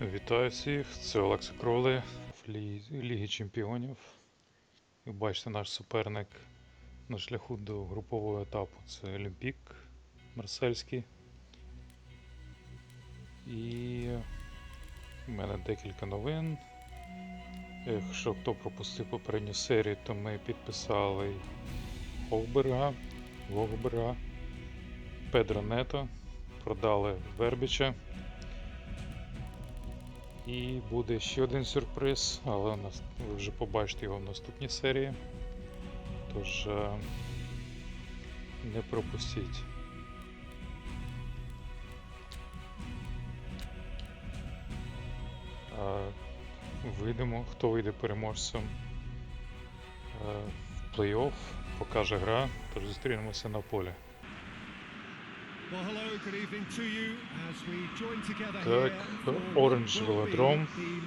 Вітаю всіх, це Олекса Кроли в Лі- Лігі Чемпіонів. Як бачите, наш суперник на шляху до групового етапу це Олімпік Марсельський. І в мене декілька новин. Якщо хто пропустив попередню серію, то ми підписали Ховберга, Вогберга, Педро Нето, продали Вербіча. І буде ще один сюрприз, але ви вже побачите його в наступній серії. Тож е, не пропустіть. Е, Вийдемо, хто вийде переможцем е, в плей-офф, покаже гра, тож зустрінемося на полі.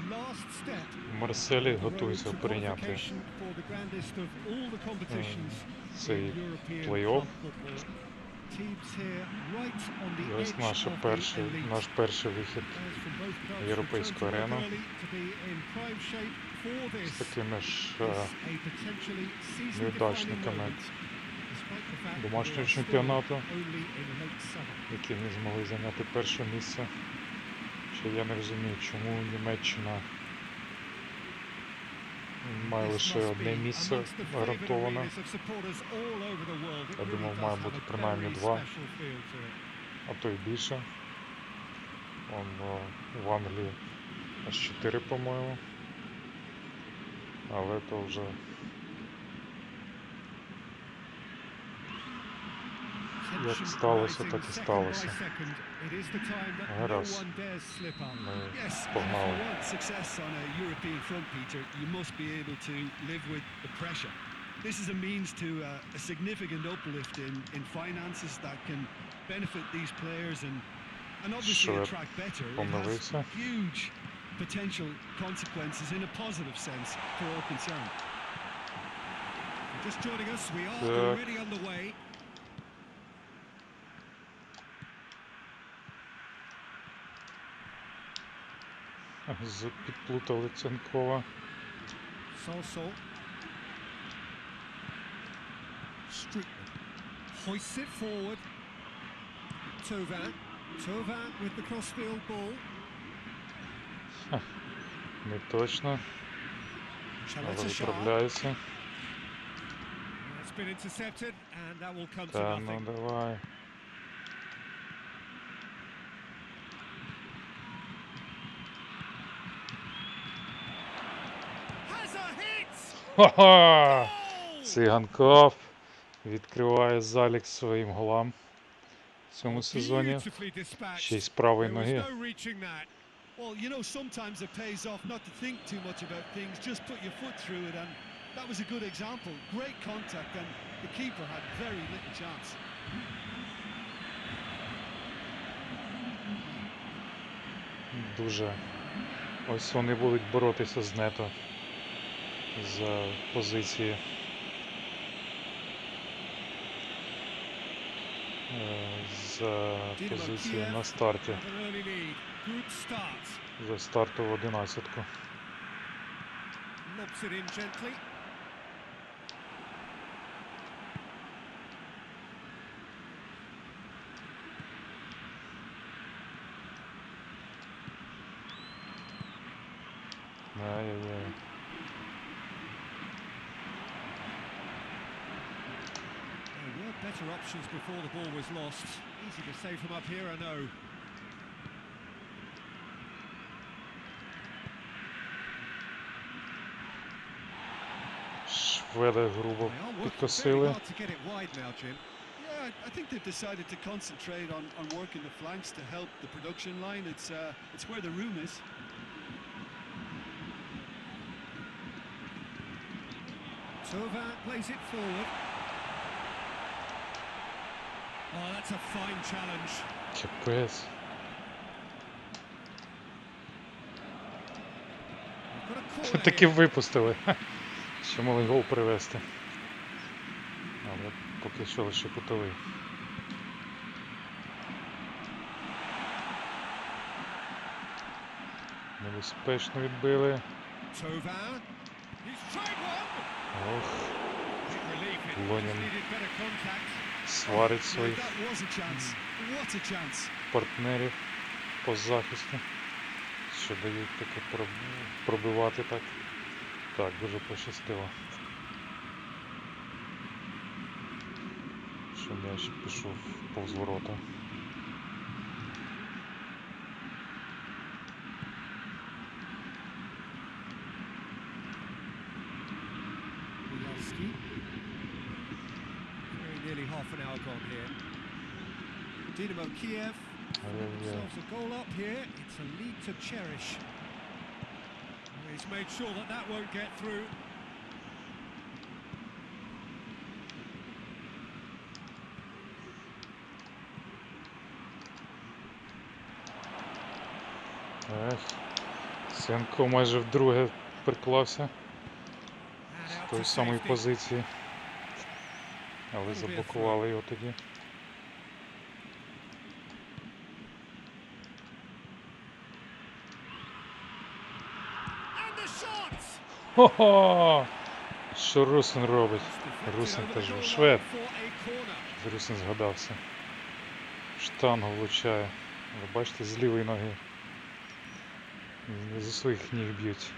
Last step В Марселі to прийняти цей плей-офф. І ось наш перший, наш перший вихід clubs європейську арену. з такими ж This домашнього чемпіонату, які не змогли зайняти перше місце. Що я не розумію, чому Німеччина має лише одне місце гарантоване. Я думав, має бути принаймні два. а то й більше. Он, в Англії аж 4, по-моєму. Але то вже Як сталося, так і сталося. Гаразд. Ми погнали. success on a European front, Peter, you must be able to live with the pressure. This is a means to uh, a significant uplift in, in finances that can benefit these players and, and obviously Що я attract better. It has помилився. huge potential consequences in a positive sense for all concerned. Just joining us, we are Так. already on the way. Підплутали Ценкова. Solso. Streetman. Hoists it forward. Tovan. Tovan with the crossfield ball. Не точно, але виправляється. Та ну давай. Ха-ха! Циганков відкриває залік своїм голам в цьому сезоні. Ще й з правої ноги. Well, you know, sometimes it pays off not to think too much about things, just put your foot through it, and that was a good example. Great contact, and the keeper had very little chance. Дуже. Ось вони будуть боротися з нето за позиції. з За позиції на старті. За стартову одинадцятку. Lobs it. better options before the ball was lost. Easy to say from up here, I know. Шведи грубо They are working very підкосили. hard to get it wide now, Jim. Yeah, I- I think they've decided to concentrate on, on working the flanks to help the production line. It's uh, it's where the room is. Tovan plays it forward. Oh, that's a fine challenge. Капець. They've got a corner Таки випустили. Ще могли гол привезти. Але поки що лише кутовий. Небезпечно відбили. Ох, Лонін сварить своїх партнерів по захисту, що дають таке пробивати так. Так, дуже пощастило. Що м'яч пішов повз ворота. half an hour gone here. Dynamo Kiev Але є themselves a goal up here. It's a lead to cherish. Well, He's made sure that that won't get through. Ех, Сенко майже вдруге приклався And з out тої to самої safety. позиції. Але заблокували його тоді. Хо-хо! Що Русин робить? Русин теж швед. Русин згадався. Штангу влучає. Ви бачите, з лівої ноги. Зі своїх ніг б'ють.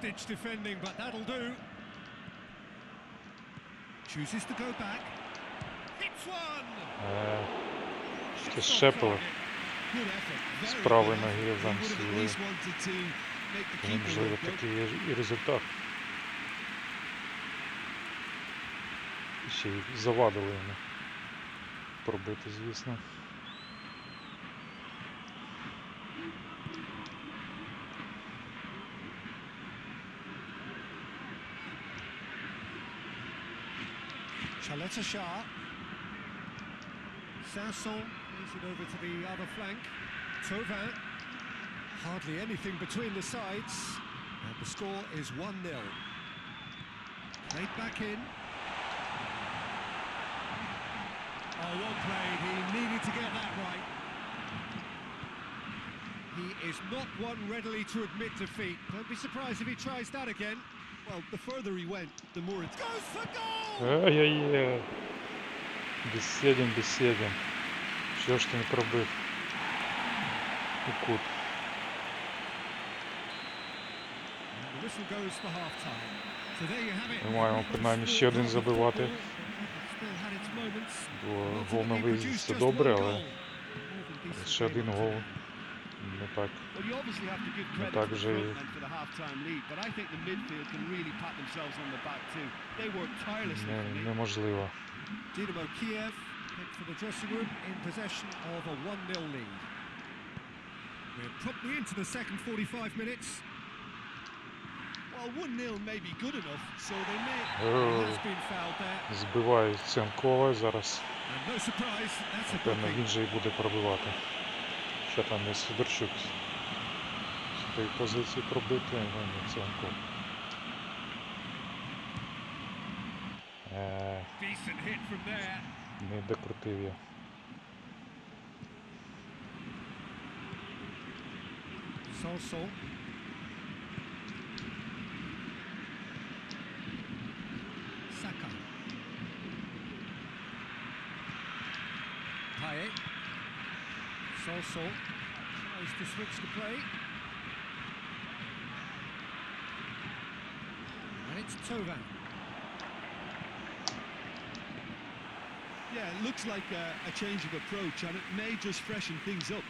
Last ditch defending, but that'll do. Chooses to go back. Hits one! Е, Це Шепелев. З правої ноги там keeper можливо, такий і результат. Ще й завадили йому пробити, звісно. Chaleta Shah. Sanson plays it over to the other flank. Tauvin. Hardly anything between the sides. And the score is 1 0. Played back in. Oh, well played. He needed to get that right. He is not one readily to admit defeat. Don't be surprised if he tries that again. Ай-яй-яй. Бесєдін, бесєдін. Що ж ти не пробив? У кут. Ми маємо принаймні ще один забивати. Бо гол на виїзді це добре, але ще один гол не так. Не, me. неможливо. Dynamo Kiev head for the dressing room in possession of a 1-0 lead. We're promptly into the second 45 minutes. Well, 1-0 may be good enough, so they may... Oh. He has been fouled there. Збивають Ценкова зараз. And no surprise, that's a Напевно, booking. він же і буде пробивати. Що там є Сидорчук. З тої позиції пробити, а не there. не докрутив я. Payet. Solsol tries to switch the play. And it's Tovan. Yeah, it looks like a, a change of approach, and it may just freshen things up.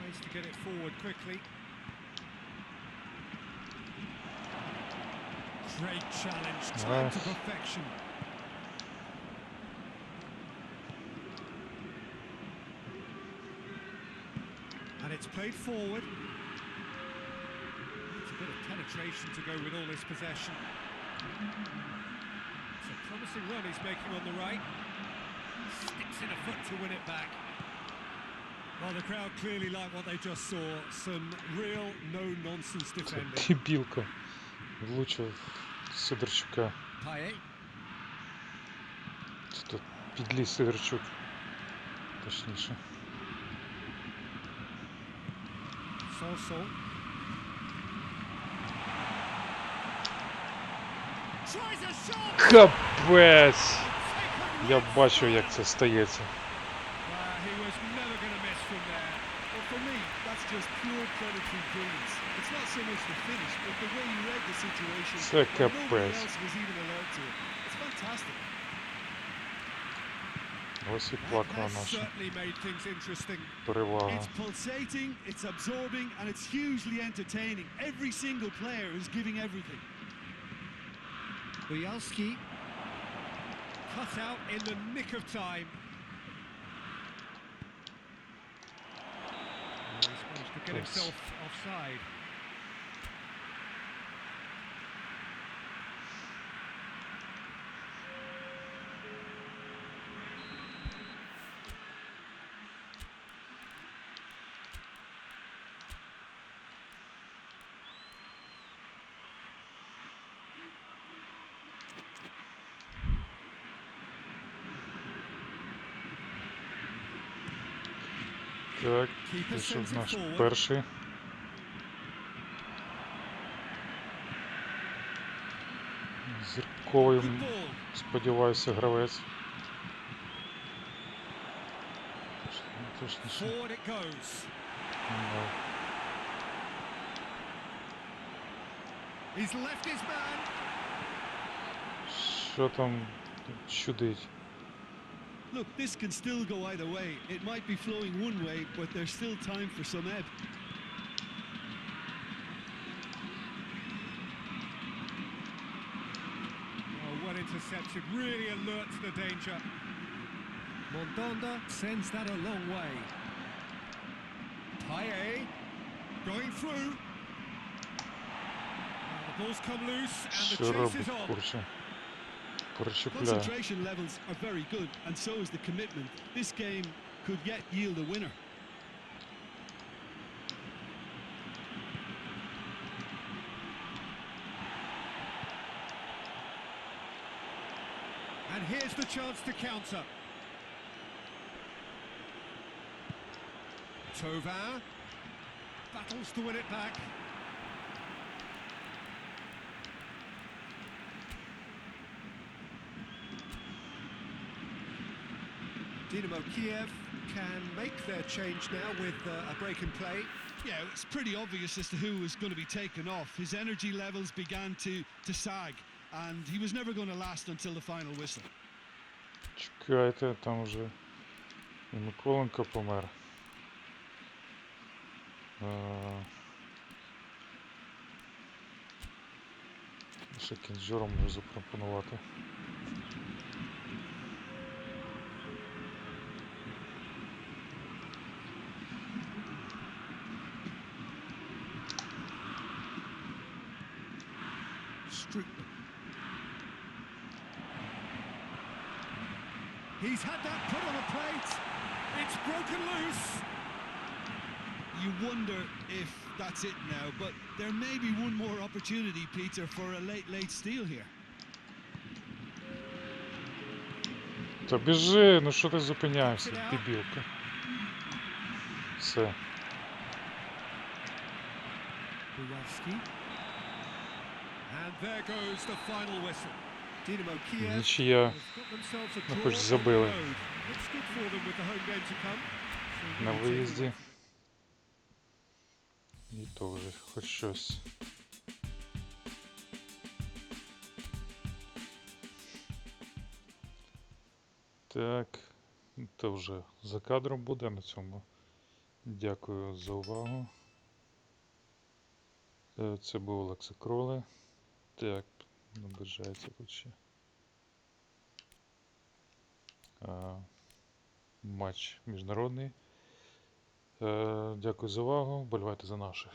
Tries to get it forward quickly. Great challenge, timed to Nice. perfection. And it's played forward. It's a bit of penetration to go with all this possession. It's a promising run he's making on the right. Sticks in a foot to win it back. Well, the crowd clearly like what they just saw. Some real no-nonsense defending. Дебілка. Влучив Сидорчука. Це тут підліз Сидорчук. Точніше. Soso. Капець! Я бачу, як це стається. It's not so much the finish, but the way he read the situation. Це when nobody капець. else was even alert to it. It's fantastic. Ось і That плакала has наша certainly made things interesting. перевага. It's pulsating, it's absorbing, and it's hugely entertaining. Every single player is giving everything. Bielski cut out in the nick of time. Oh, he's managed to get Yes. himself offside. Так, пішов наш перший. Зірковий, сподіваюся, гравець. Що там чудить? Look, this can still go either way. It might be flowing one way, but there's still time for some ebb. Oh, well intercepted. Really alerts the danger. Mondonda sends that a long way. Paye going through. Oh, the ball's come loose and the chase is on. Kurşukla. Concentration levels are very good and so is the commitment. This game could yet yield a winner. And here's the chance to counter. Tovar battles to win it back. Dynamo Kiev can make their change now with uh, a break in play. Yeah, it's pretty obvious as to who was going to be taken off. His energy levels began to, to sag, and he was never going to last until the final whistle. Чекайте, там вже і Миколенко помер. Е, Ще кінжуром можу запропонувати. Stru- He's had that put on a plate. It's broken loose. You wonder if that's it now, but there may be one more opportunity, Peter, for a late, late steal here. Та біжи, ну що ти зупиняєшся, дебілка. Все. Bujalski. Нічия. Ну, хоч забили. На виїзді. І то вже хоч щось. Так, то вже за кадром буде на цьому. Дякую за увагу. Е, Це був Олекса Кроле. Так, наближається ще. Матч міжнародний. Е, Дякую за увагу. Болівайте за наших.